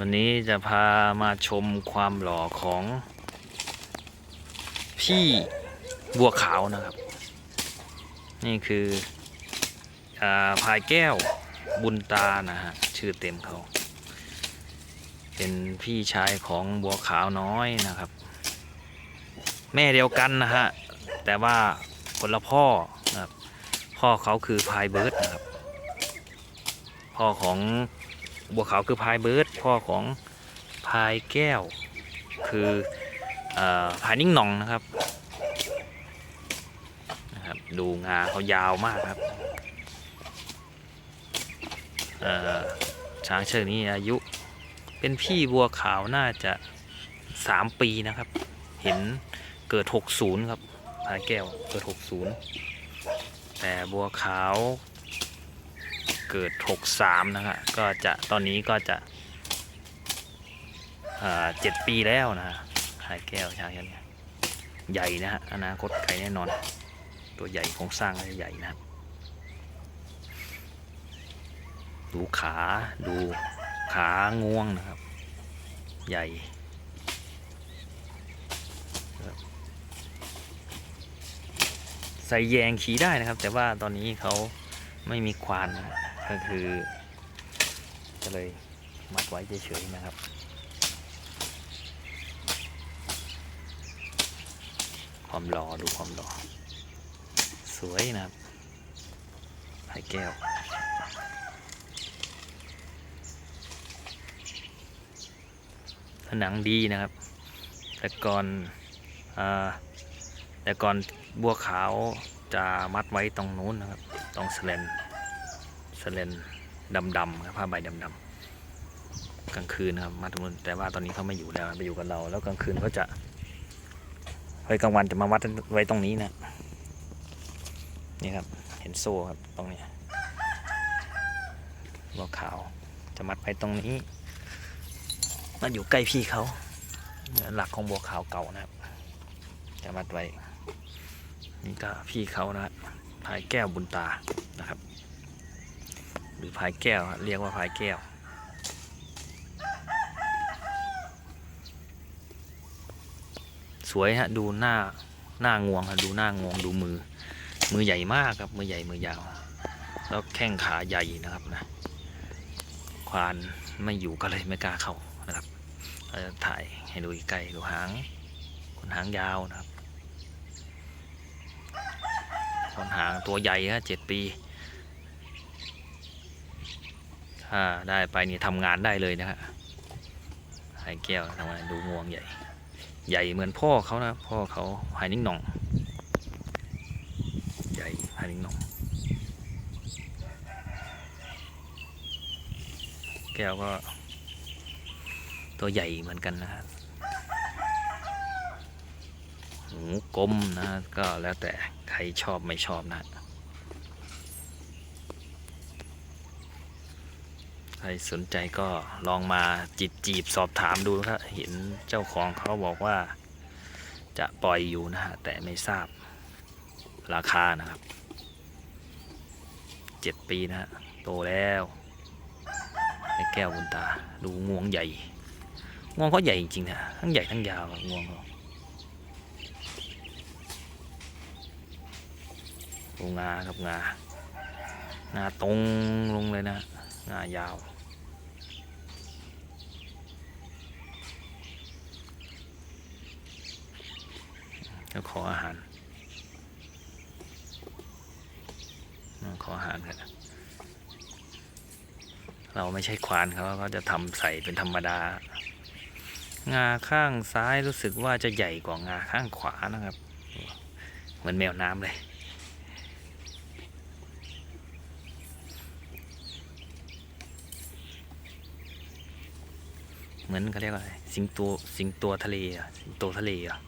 วันนี้จะพามาชมความหล่อของ พี่บัวขาวนะครับ นี่คืออพายแก้วบุญตานะฮะชื่อเต็มเขา เป็นพี่ชายของบัวขาวน้อยนะครับ แม่เดียวกันนะฮะ แต่ว่าคนละพ่อนะครับ พ่อเขาคือพายเบิร์ดนะครับ พ่อของ บัวขาวคือพายเบิร์ดพ่อของพายแก้ว คืออพายนิ่งหนองนะครับนะครับดูงาเขายาวมากครับช้างเชือกนี้อายุเป็นพี่บัวขาวน่าจะสามปีนะครับ เห็นเกิด 60 ครับพายแก้วเกิด 60 แต่บัวขาว เกิด 63 นะฮะก็จะตอนนี้ก็จะเจ็ดปีแล้วนะฮะพายแก้วช้างเชือกนี้ใหญ่นะฮะอนาคตไกลแน่นอน ตัวใหญ่โครงสร้างใหญ่นะครับดูขาดูขางวงนะครับ ใหญ่ใส่แยงขี่ได้นะครับ แต่ว่าตอนนี้เขาไม่มีควานนะ ก็คือก็เลยมัดไว้เฉยๆนะครับ ความหล่อดูความหล่อสวยนะครับไผ่แก้วผนังดีนะครับ แต่ก่อนอแต่ก่อนบัวขาวจะมัดไว้ตรงนู้นนะครับ ตรงสเลน สเลนดำๆครับผ้าใบดำๆกลางคืนนะครับมัดตรงนู้นแต่ว่าตอนนี้เขาไม่อยู่แล้วไปอยู่กับเรา แล้วกลางคืนเขาจะไว้กลางวันจะมามัดไว้ตรงนี้นะนี่ครับเห็นโซ่ครับตรงนี้บัวขาวจะมัดไว้ตรงนี้มาอยู่ใกล้พี่เขาหลักของบัวขาวเก่านะครับ จะมัดไว้นี่ก็พี่เขานะฮะพายแก้วบุญตานะครับ รือพายแก้วเรียกว่าพายแก้ว สวยฮะดูหน้าหน้างวงฮะดูหน้างวงดูมือ มือใหญ่มากครับมือใหญ่มือยาว แล้วแข้งขาใหญ่นะครับนะควานไม่อยู่ก็เลยไม่กล้าเข้านะครับเราจะถ่ายให้ดูใกล้ดูหางคนหางยาวนะครับคนหางตัวใหญ่ฮะเจ็ดปี ถ้าได้ไปนี่ทำงานได้เลยนะฮะหายแก้วทำงานดูงวงใหญ่ ใหญ่เหมือนพ่อเขานะพ่อเขาหายนิ่งหน่อง ใหญ่หายนิ่งหน่อง แก้วก็ตัวใหญ่เหมือนกันนะครับหูกลมนะก็แล้วแต่ใครชอบไม่ชอบนะ ใค รสนใจก็ลองมาจีบจีบสอบถามดูครับเห็นเจ้าของเขาบอกว่าจะปล่อยอยู่นะฮะ แต่ไม่ทราบราคานะครับเจ็ดปีนะฮะ โตแล้วไอ้แก้วบุญตา ดูงวงใหญ่ งวงเขาใหญ่จริงๆนะทั้งใหญ่ทั้งยาวงวงเขาดูงาครับงางาตรงลงเลยนะงายาว แล้วขออาหารขออาหารกันเราไม่ใช่ควานเขาก็จะทำใส่เป็นธรรมดา งาข้างซ้ายรู้สึกว่าจะใหญ่กว่างาข้างขวานะครับ เหมือนแมวน้ำเลยเหมือนเขาเรียกว่าอะไรสิงโตสิงโตทะเลอะสิงโตทะเลอะ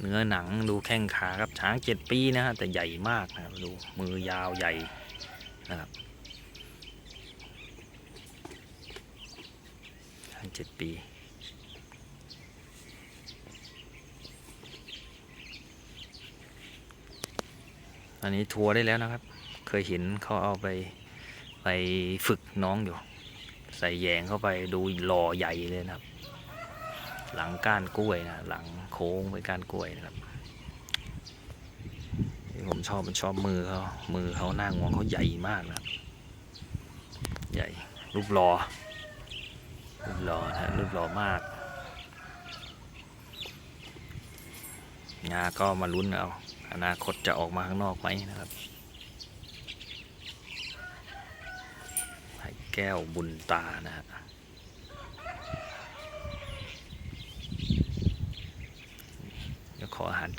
เนื้อหนังดูแข้งขาครับช้างเจ็ดปีนะฮะแต่ใหญ่มากนะครับดูมือยาวใหญ่นะครับช้างเจ็ดปีตอนนี้ทัวร์ได้แล้วนะครับ เคยเห็นเขาเอาไปไปฝึกน้องอยู่ ใส่แยงเข้าไปดูหล่อใหญ่เลยนะครับ หลังก้านกล้วยนะหลังโค้งไปก้านกล้วยนะครับที่ผมชอบมันชอบมือเขามือเขาหน้างวงเขาใหญ่มากนะครับใหญ่รูปหลอรูปหลอนะรูปหลอมากงาก็มาลุ้นเอาอนาคตจะออกมาข้างนอกไหมนะครับไผ่แก้วบุญตานะฮะ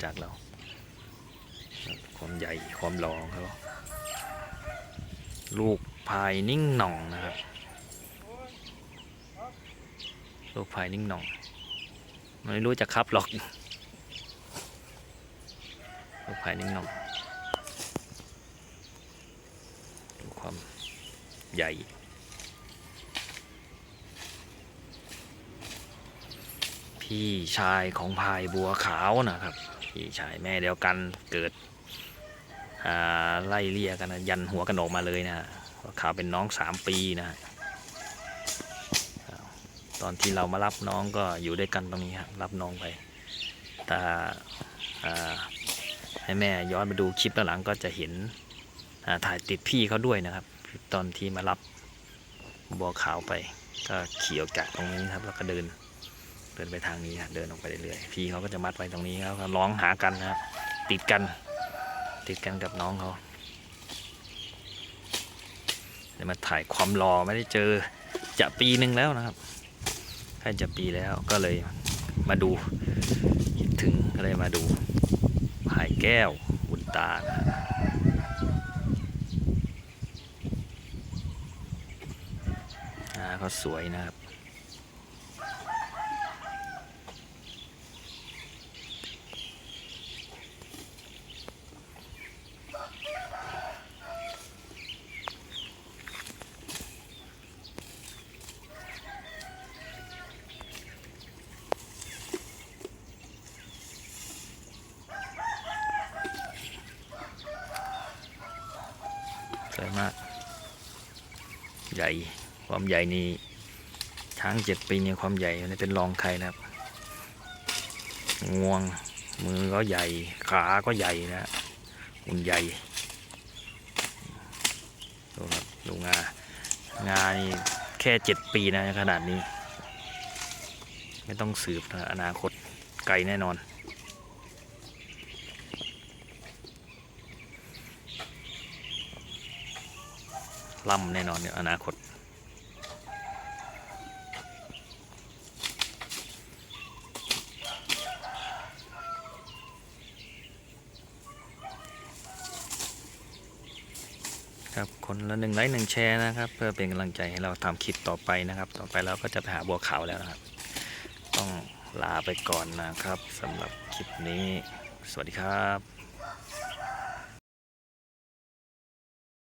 จากเรา ความใหญ่ความหลอของเขาลูกพายนิ่งหน่องนะครับ ลูกพายนิ่งหน่อง ไม่รู้จะครับหรอก ลูกพายนิ่งหน่องดูความใหญ่พี่ชายของพายบัวขาวนะครับ พี่ชายแม่เดียวกันเกิดไล่เลี่ยกันนะยันหัวกันออกมาเลยนะฮะบัวขาวเป็นน้องสามปีนะฮะตอนที่เรามารับน้องก็อยู่ด้วยกันตรงนี้ครับรับน้องไปแต่ให้แม่ย้อนไปดูคลิปหลังก็จะเห็นถ่ายติดพี่เขาด้วยนะครับ ตอนที่มารับบัวขาวไปก็ขี่ออกจากตรงนี้ครับแล้วก็เดิน เดินไปทางนี้ครับเดินออกไปเรื่อยๆพี่เขาก็จะมัดไว้ตรงนี้แล้วก็ร้องหากันนะครับติดกัน ติดกันกับน้องเขาเดี๋ยวมาถ่ายความรอไม่ได้เจอจะปีหนึ่งแล้วนะครับใกล้จะปีแล้วก็เลยมาดูคิดถึงก็เลยมาดูหายแก้วบุญตานะเขาสวยนะครับ วยมาก ใหญ่ความใหญ่นี่ช้างเจ็ดปีเนี่ยความใหญ่นี่เป็นรองใครนะครับงวงมือก็ใหญ่ ขาก็ใหญ่นะฮะหุ่นใหญ่ดูครับดูงางานี่แค่เจ็ดปีนะขนาดนี้ ไม่ต้องสืบนะอนาคตไกลแน่นอน ล่ำแน่นอนเนี่ยอนาคต ครับคนละหนึ่งไลค์หนึ่งแชร์นะครับ เพื่อเป็นกำลังใจให้เราทำคลิปต่อไปนะครับ ต่อไปเราก็จะไปหาบัวขาวแล้วนะครับ ต้องลาไปก่อนนะครับสำหรับคลิปนี้ สวัสดีครับ